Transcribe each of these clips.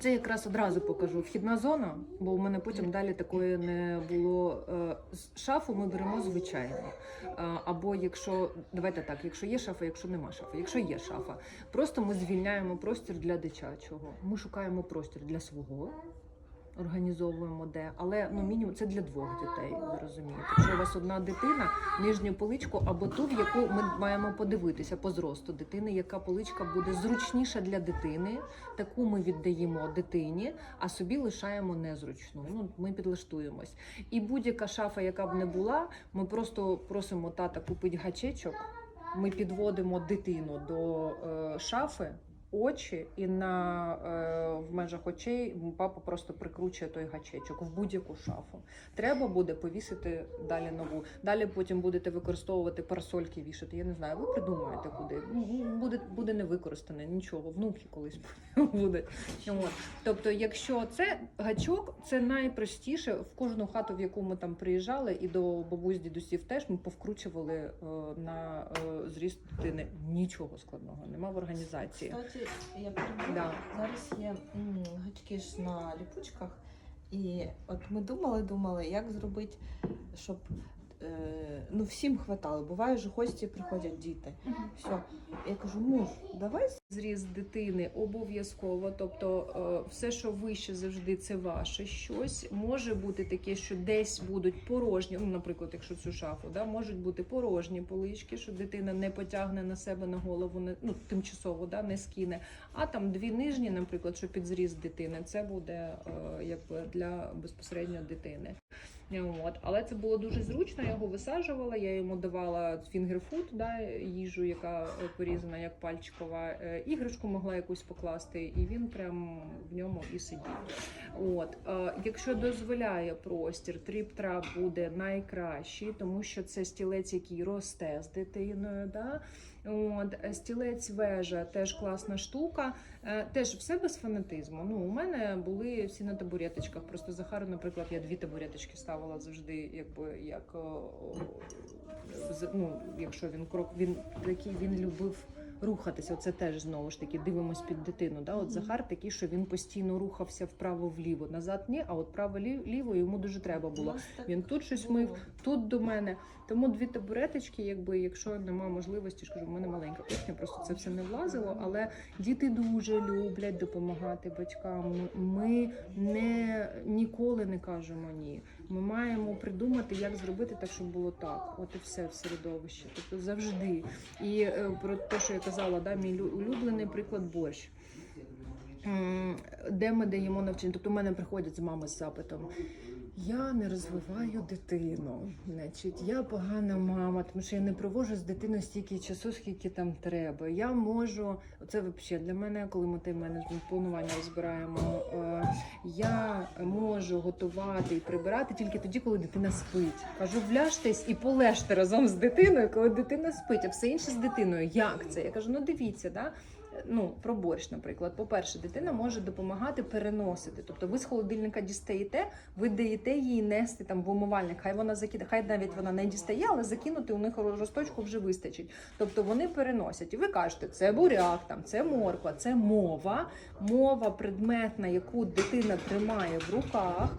Це якраз одразу покажу вхідна зона, бо у мене потім далі такої не було. Е, Шафу ми беремо звичайно. Е, Або якщо давайте так, якщо є шафа, якщо нема шафи, якщо є шафа, просто ми звільняємо простір для дитячого. Ми шукаємо простір для свого. Організовуємо де, але ну мінімум це для двох дітей. Ви розумієте. Якщо у вас одна дитина, нижню поличку або ту, в яку ми маємо подивитися по зросту дитини, яка поличка буде зручніша для дитини, таку ми віддаємо дитині, а собі лишаємо незручну. Ну ми підлаштуємось. І будь-яка шафа, яка б не була, ми просто просимо тата купити гачечок. Ми підводимо дитину до е, шафи. Очі і на е, в межах очей папа просто прикручує той гачечок в будь-яку шафу. Треба буде повісити далі нову. Далі потім будете використовувати парасольки вішати. Я не знаю, ви придумаєте куди. Ну, Буде буде не використане нічого. Внуки колись. От. Тобто, якщо це гачок, це найпростіше в кожну хату, в яку ми там приїжджали, і до бабусь дідусів теж ми повкручували е, на е, зріст дитини. Нічого складного, нема в організації. Я перебила. Да. Зараз є м, гачки ж на ліпучках. І от ми думали, думали, як зробити, щоб ну, всім хватало. Буває, що гості приходять діти. Все. Я кажу, муж, давай Зріст дитини обов'язково, тобто е, все, що вище завжди, це ваше щось. Може бути таке, що десь будуть порожні. Ну, наприклад, якщо цю шафу, да, можуть бути порожні полички, що дитина не потягне на себе на голову, не ну тимчасово да, не скине. А там дві нижні, наприклад, що під зріст дитини, це буде е, якби для безпосередньо дитини. От. Але це було дуже зручно, я його висаджувала, я йому давала фінгерфуд, да, їжу, яка е, порізана як пальчикова. Е, Іграшку могла якусь покласти, і він прям в ньому і сидів. От. Е, Якщо дозволяє простір, тріп-трап буде найкращий, тому що це стілець, який росте з дитиною. Да? От, е, стілець вежа теж класна штука. Е, Теж все без фанатизму. Ну, у мене були всі на табуреточках. Просто Захару, наприклад, я дві табуреточки ставила завжди, якби як ну, якщо він крок, він такий він любив. Рухатися, оце теж знову ж таки дивимось під дитину. Да? От Захар такий, що він постійно рухався вправо-вліво. Назад ні, а от право-ліво йому дуже треба було. Він тут щось мив, тут до мене. Тому дві табуреточки, якби якщо нема можливості, ж кажу, в мене маленька кухня, просто це все не влазило. Але діти дуже люблять допомагати батькам. Ми не ніколи не кажемо ні. Ми маємо придумати, як зробити так, щоб було так. От і все в середовищі. Тобто завжди. І е, про те, що я казала, да, мій лю- улюблений приклад борщ. Де ми даємо навчання? Тобто, в мене приходять з мами з запитом. Я не розвиваю дитину. Значить, я погана мама, тому що я не провожу з дитиною стільки часу, скільки там треба. Я можу, це взагалі для мене, коли ми тайм-менеджмент планування розбираємо. е, Я можу готувати і прибирати тільки тоді, коли дитина спить. Кажу, вляжтесь і полежте разом з дитиною, коли дитина спить, а все інше з дитиною. Як це? Я кажу, ну дивіться, да. Ну, про борщ, наприклад, по-перше, дитина може допомагати переносити. Тобто, ви з холодильника дістаєте, ви даєте їй нести там в умивальник. Хай вона закидає, хай навіть вона не дістає, але закинути у них росточку вже вистачить. Тобто вони переносять. І ви кажете, це буряк, там це морква, це мова, мова предметна, яку дитина тримає в руках.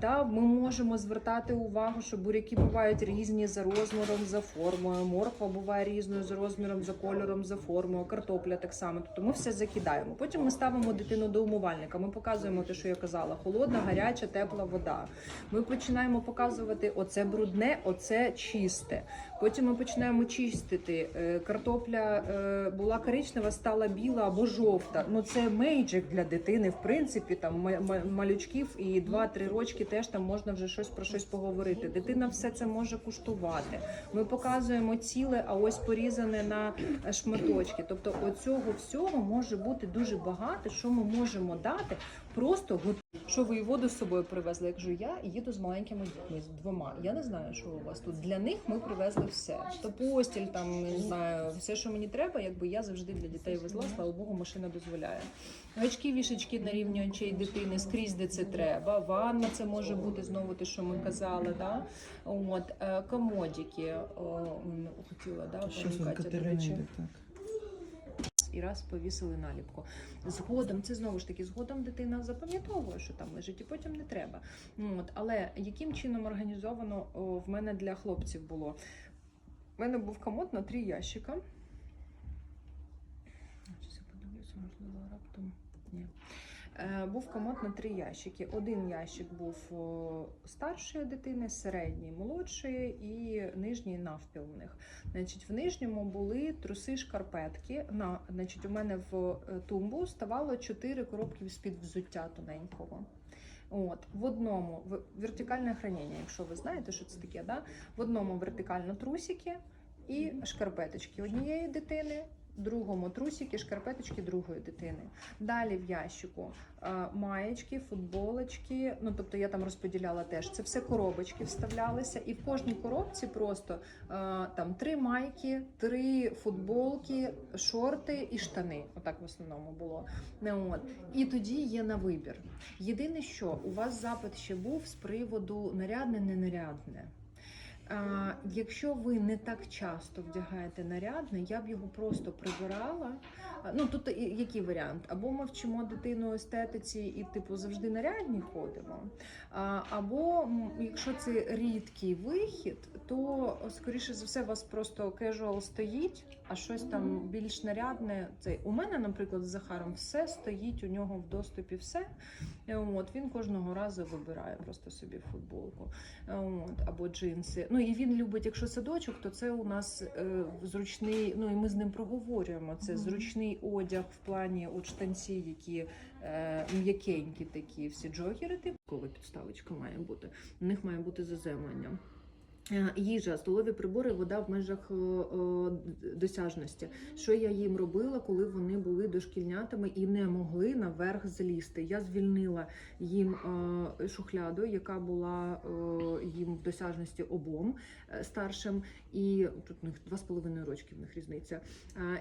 Да, ми можемо звертати увагу, що буряки бувають різні за розміром, за формою. Морква буває різною за розміром, за кольором, за формою, картопля так само. Тобто ми все закидаємо. Потім ми ставимо дитину до умивальника. Ми показуємо те, що я казала: холодна, гаряча, тепла вода. Ми починаємо показувати оце брудне, оце чисте. Потім ми починаємо чистити. Е, Картопля е, була коричнева, стала біла або жовта. Ну це мейджик для дитини, в принципі, там ма- ма- малючків і 2-3 рочки теж там можна вже щось про щось поговорити. Дитина все це може куштувати. Ми показуємо ціле, а ось порізане на шматочки. Тобто, оцього всього може бути дуже багато, що ми можемо дати. Просто готові. Що ви і воду з собою привезли? Я кажу, я їду з маленькими дітьми, з двома. Я не знаю, що у вас тут. Для них ми привезли все. То постіль, там не знаю, все, що мені треба, якби я завжди для дітей везла. Слава Богу, машина дозволяє. Гачки, вішечки на рівні очей дитини, скрізь де це треба. Ванна це може бути знову те, що ми казали. Да? От е, комодики. О, хотіла да, Щось Катя, до речі. так. І раз повісили наліпку. Згодом, це знову ж таки, згодом дитина запам'ятовує, що там лежить, і потім не треба. Ну, От, але яким чином організовано о, в мене для хлопців було? У мене був комод на три ящика. Щас я подивлюся, можливо, раптом. Ні. Е, Був комод на три ящики. Один ящик був старшої дитини, середній молодшої і нижній навпіл в них. Значить, в нижньому були труси шкарпетки. На, значить, у мене в е, тумбу ставало чотири коробки з-під взуття тоненького. От, в одному вертикальне хранення, якщо ви знаєте, що це таке, да? в одному вертикально трусики і шкарпеточки однієї дитини, другому трусики, шкарпеточки другої дитини. Далі в ящику е, маєчки, футболочки. Ну тобто я там розподіляла теж. Це все коробочки вставлялися, і в кожній коробці просто е, там три майки, три футболки, шорти і штани. Отак в основному було. Не от. І тоді є на вибір. Єдине, що у вас запит ще був з приводу нарядне, ненарядне. Якщо ви не так часто вдягаєте нарядне, я б його просто прибирала. Ну тут який варіант? Або ми вчимо дитину естетиці і типу завжди нарядні ходимо. Або якщо це рідкий вихід, то скоріше за все у вас просто кежуал стоїть, а щось там більш нарядне. Це у мене, наприклад, з Захаром все стоїть у нього в доступі, все. От він кожного разу вибирає просто собі футболку. От, або джинси. Ну і він любить, якщо садочок, то це у нас е, зручний. Ну і ми з ним проговорюємо. Це зручний одяг в плані от штанці, які е, м'якенькі такі, всі джогери, типу коли підставочка має бути. У них має бути заземлення. Е, Їжа, столові прибори, вода в межах е, е, досяжності. Що я їм робила, коли вони були дошкільнятами і не могли наверх залізти? Я звільнила їм шухляду, яка була їм в досяжності обом старшим, і тут у них два з половиною рочки в них різниця.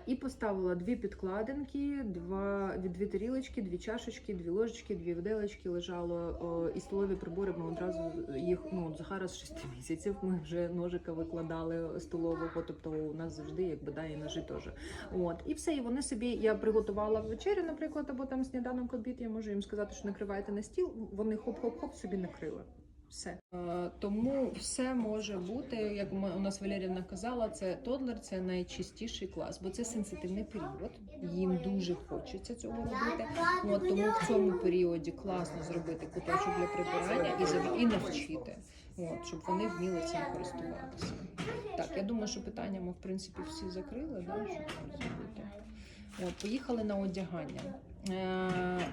І поставила дві підкладинки, два дві, дві тарілочки, дві чашечки, дві ложечки, дві виделечки лежало і столові прибори. Ми одразу їх ну от Захара з 6 місяців. Ми вже ножика викладали столового, тобто у нас завжди якби да, і ножи теж. От і все. І вони собі я приготувала вечерю, наприклад, або там сніданок обід. Я можу їм сказати, що накривайте на стіл. Вони хоп-хоп-хоп собі накрили. Все Е, тому все може бути, як ми- у нас Валерівна казала, це тодлер, це найчистіший клас, бо це сенситивний період. Їм дуже хочеться цього робити. От тому в цьому періоді класно зробити куточок для прибирання і і навчити, от щоб вони вміли цим користуватися. Так, я думаю, що питання ми в принципі всі закрили, да, щоб. От, поїхали на одягання. Е,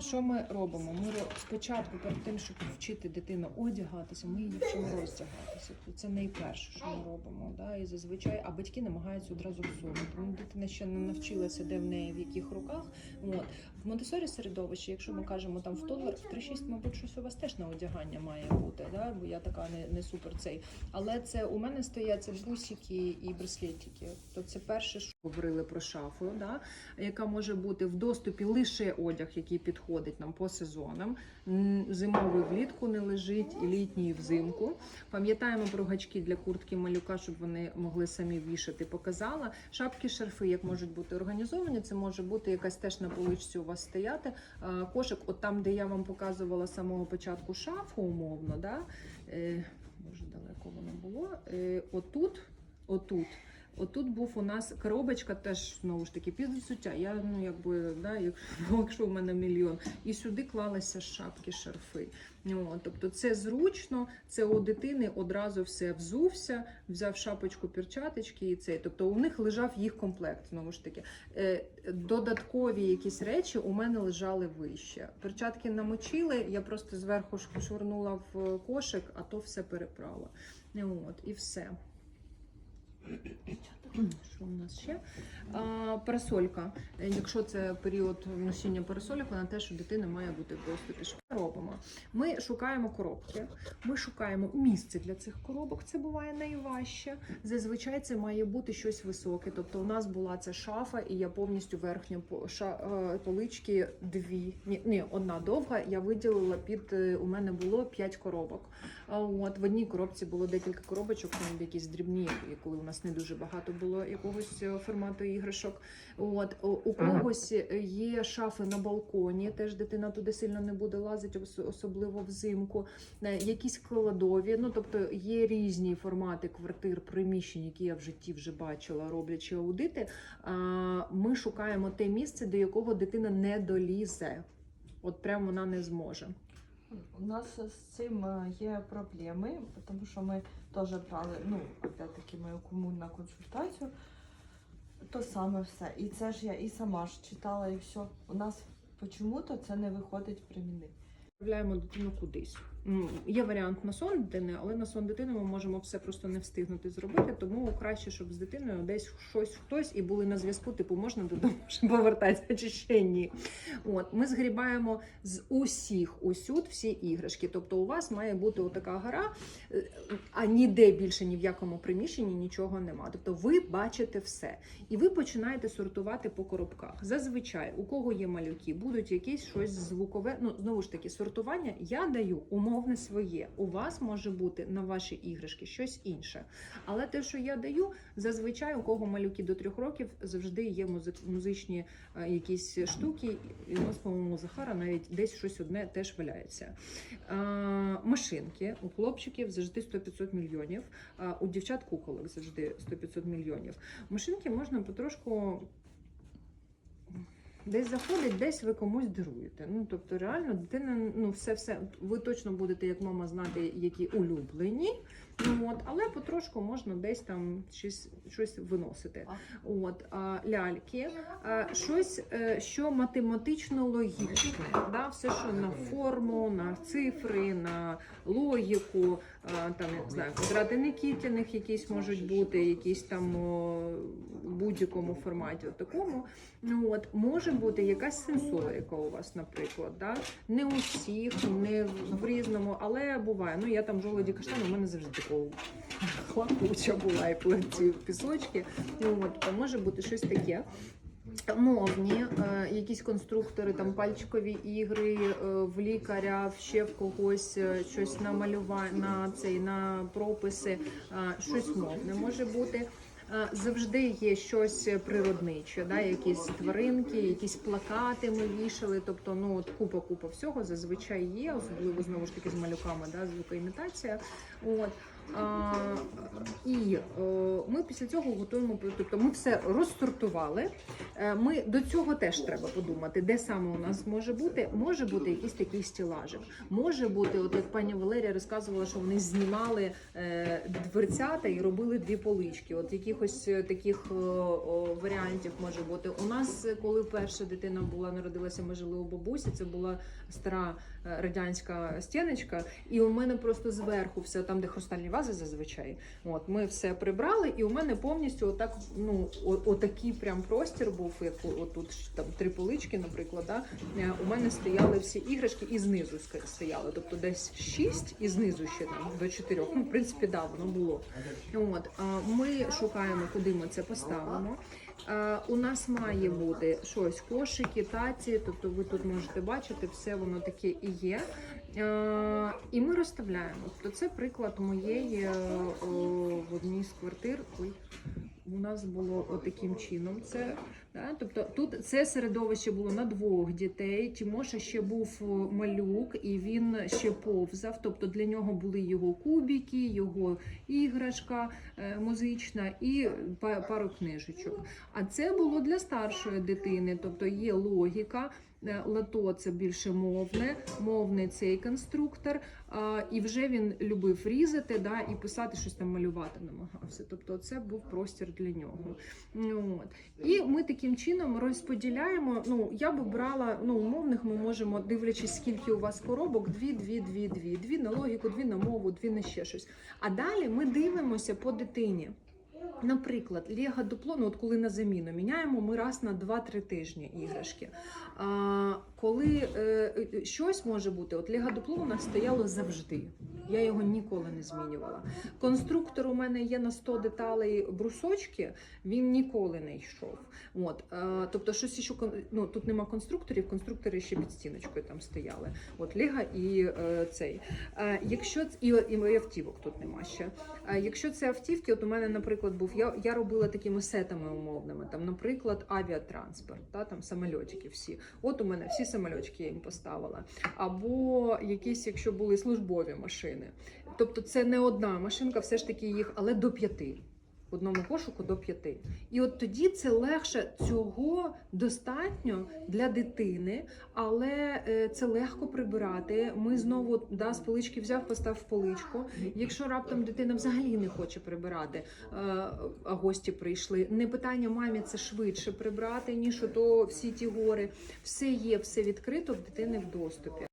що ми робимо? Ми спочатку, перед тим, щоб вчити дитину одягатися, ми її вчимо роздягатися. Це найперше, що ми робимо. Да? І зазвичай, а батьки намагаються одразу всунути. Ну, дитина ще не навчилася, де в неї в яких руках. От. В Монтесорі середовищі, якщо ми кажемо там в толер, в 3-6, мабуть, щось у вас теж на одягання має бути, да? бо я така не, не супер цей. Але це у мене стоять це бусики і браслетики. То це перше, що говорили про шафу, да? яка може бути в доступі лише одяг, який підходить нам по сезонам. Зимовий влітку не лежить, і літній взимку. Пам'ятаємо про гачки для куртки малюка, щоб вони могли самі вішати. Показала шапки, шарфи, як можуть бути організовані. Це може бути якась теж на поличці у вас стояти. Кошик, от там, де я вам показувала самого початку шафу, умовно, да? е, далеко воно було. Е, отут, отут. Отут був у нас коробочка, теж знову ж таки під взуття. Я ну якби да, якщо, якщо в мене мільйон, і сюди клалися шапки, шарфи. О, тобто це зручно, це у дитини одразу все взувся, взяв шапочку, перчаточки і це. Тобто у них лежав їх комплект. Знову ж таки, Е, додаткові якісь речі у мене лежали вище. Перчатки намочили, я просто зверху швирнула в кошик, а то все переправила. От, і все. いいじゃん。Що у нас ще? А, парасолька. Якщо це період носіння парасольок, вона теж у дитини має бути в. Що ми робимо? Ми шукаємо коробки, ми шукаємо місце для цих коробок. Це буває найважче. Зазвичай це має бути щось високе. Тобто, у нас була ця шафа, і я повністю верхню е, полички дві. Ні, ні, одна довга. Я виділила під е, у мене було п'ять коробок. От в одній коробці було декілька коробочок, там якісь дрібні, коли у нас не дуже багато було було якогось е, формату іграшок. От у когось е, є шафи на балконі, теж дитина туди сильно не буде лазити, особливо взимку. Е, Якісь кладові. Ну тобто є різні формати квартир, приміщень, які я в житті вже бачила, роблячи аудити. Ми шукаємо те місце, до якого дитина не долізе. От прям вона не зможе. У нас з цим е, є проблеми, тому що ми теж брали, ну, опять-таки, мою кому на консультацію. То саме все. І це ж я і сама ж читала, і все. У нас чому-то це не виходить примінити. Відправляємо дитину кудись. Є варіант на сон дитини, але на сон дитини ми можемо все просто не встигнути зробити. Тому краще, щоб з дитиною десь щось хтось і були на зв'язку, типу можна додому повертатися чи ще ні. От ми згрібаємо з усіх усюд всі іграшки. Тобто, у вас має бути отака гора, е, а ніде більше ні в якому приміщенні нічого нема. Тобто, ви бачите все, і ви починаєте сортувати по коробках. Зазвичай, у кого є малюки, будуть якісь щось звукове. Ну знову ж таки, сортування я даю умовне своє. У вас може бути на ваші іграшки щось інше. Але те, що я даю, зазвичай у кого малюки до трьох років завжди є музичні е, якісь штуки. І у нас, по-моєму, Захара навіть десь щось одне теж валяється. Е, машинки у хлопчиків завжди 100-500 мільйонів, у дівчат куколок завжди 100-500 мільйонів. Машинки можна потрошку. Десь заходить, десь ви комусь даруєте. Ну тобто, реально, дитина, ну все, все. Ви точно будете, як мама, знати, які улюблені. Ну от, але потрошку можна десь там щось, щось виносити. От а, ляльки, а, щось, е, що математично логічне, да? все, що на форму, на цифри, на логіку, а, там я не знаю, квадрати Никітіних якісь можуть бути, якісь там о, будь-якому форматі. Такому. Ну от може бути якась сенсорика у вас, наприклад. Да? Не у всіх, не в, різному, але буває. Ну я там жолоді каштан, у мене завжди такого хлопуча була і ці пісочки. Ну, от, може бути щось таке. Мовні, е, якісь конструктори, там пальчикові ігри е, в лікаря, ще в когось е, щось на малювання, на цей на прописи, е, щось мовне може бути. Е, Завжди є щось природниче, да, якісь тваринки, якісь плакати ми вішали. Тобто, ну от купа купа всього зазвичай є, особливо знову ж таки з малюками, да, звукоімітація. От. І е, ми після цього готуємо. Тобто ми все розсортували. Е, Ми до цього теж треба подумати, де саме у нас може бути. Може бути якийсь такий стілажик. Може бути, от як пані Валерія розказувала, що вони знімали е, дверцята і робили дві полички. От якихось таких варіантів може бути. У нас, коли перша дитина була народилася, ми жили у бабусі. Це була стара радянська стіночка, і у мене просто зверху все там, де хрустальні вази зазвичай. От ми все прибрали, і у мене повністю отак, ну отакий прям простір був, як отут там три полички, наприклад. Да? Е, У мене стояли всі іграшки і знизу стояли. Тобто десь шість і знизу ще там до чотирьох. Ну, в принципі, да, воно було. От ми шукаємо, куди ми це поставимо. У нас має бути щось, кошики, таці, тобто ви тут можете бачити, все воно таке і є. Е, І ми розставляємо. Тобто це приклад моєї е, в одній з квартир. Ой, у нас було таким чином. Це да? тобто тут це середовище було на двох дітей. Тімоша ще був е, малюк, і він ще повзав. Тобто для нього були його кубики, його іграшка музична і па- пару книжечок. А це було для старшої дитини, тобто є логіка. Е, Лато це більше мовне, мовний цей конструктор, і вже він любив різати да, і писати щось там малювати намагався. Тобто це був простір для нього. От. І ми таким чином розподіляємо. Ну, я би брала ну, умовних, ми можемо, дивлячись, скільки у вас коробок, дві, дві, дві, дві, дві на логіку, дві на мову, дві на ще щось. А далі ми дивимося по дитині. Наприклад, Лего дупло, ну от коли на заміну міняємо, ми раз на 2-3 тижні іграшки. А, коли е, щось може бути, от Лего дупло у нас стояло завжди. Я його ніколи не змінювала. Конструктор у мене є на 100 деталей брусочки, він ніколи не йшов. От, е, тобто, щось ще ну, тут нема конструкторів, конструктори ще під стіночкою там стояли. От Ліга і е, цей. Е, якщо і, і, автівок тут нема ще. А якщо це автівки, от у мене, наприклад, був я, я робила такими сетами умовними. Там, наприклад, авіатранспорт, та там самольотики всі. От у мене всі самольотики я їм поставила. Або якісь, якщо були службові машини. Тобто, це не одна машинка, все ж таки їх, але до п'яти. В одному кошику до п'яти. І от тоді це легше цього достатньо для дитини, але е, це легко прибирати. Ми знову да, з полички взяв, постав в поличку. Якщо раптом дитина взагалі не хоче прибирати, е, а гості прийшли. Не питання мамі це швидше прибрати, ніж ото всі ті гори. Все є, все відкрито в дитини в доступі.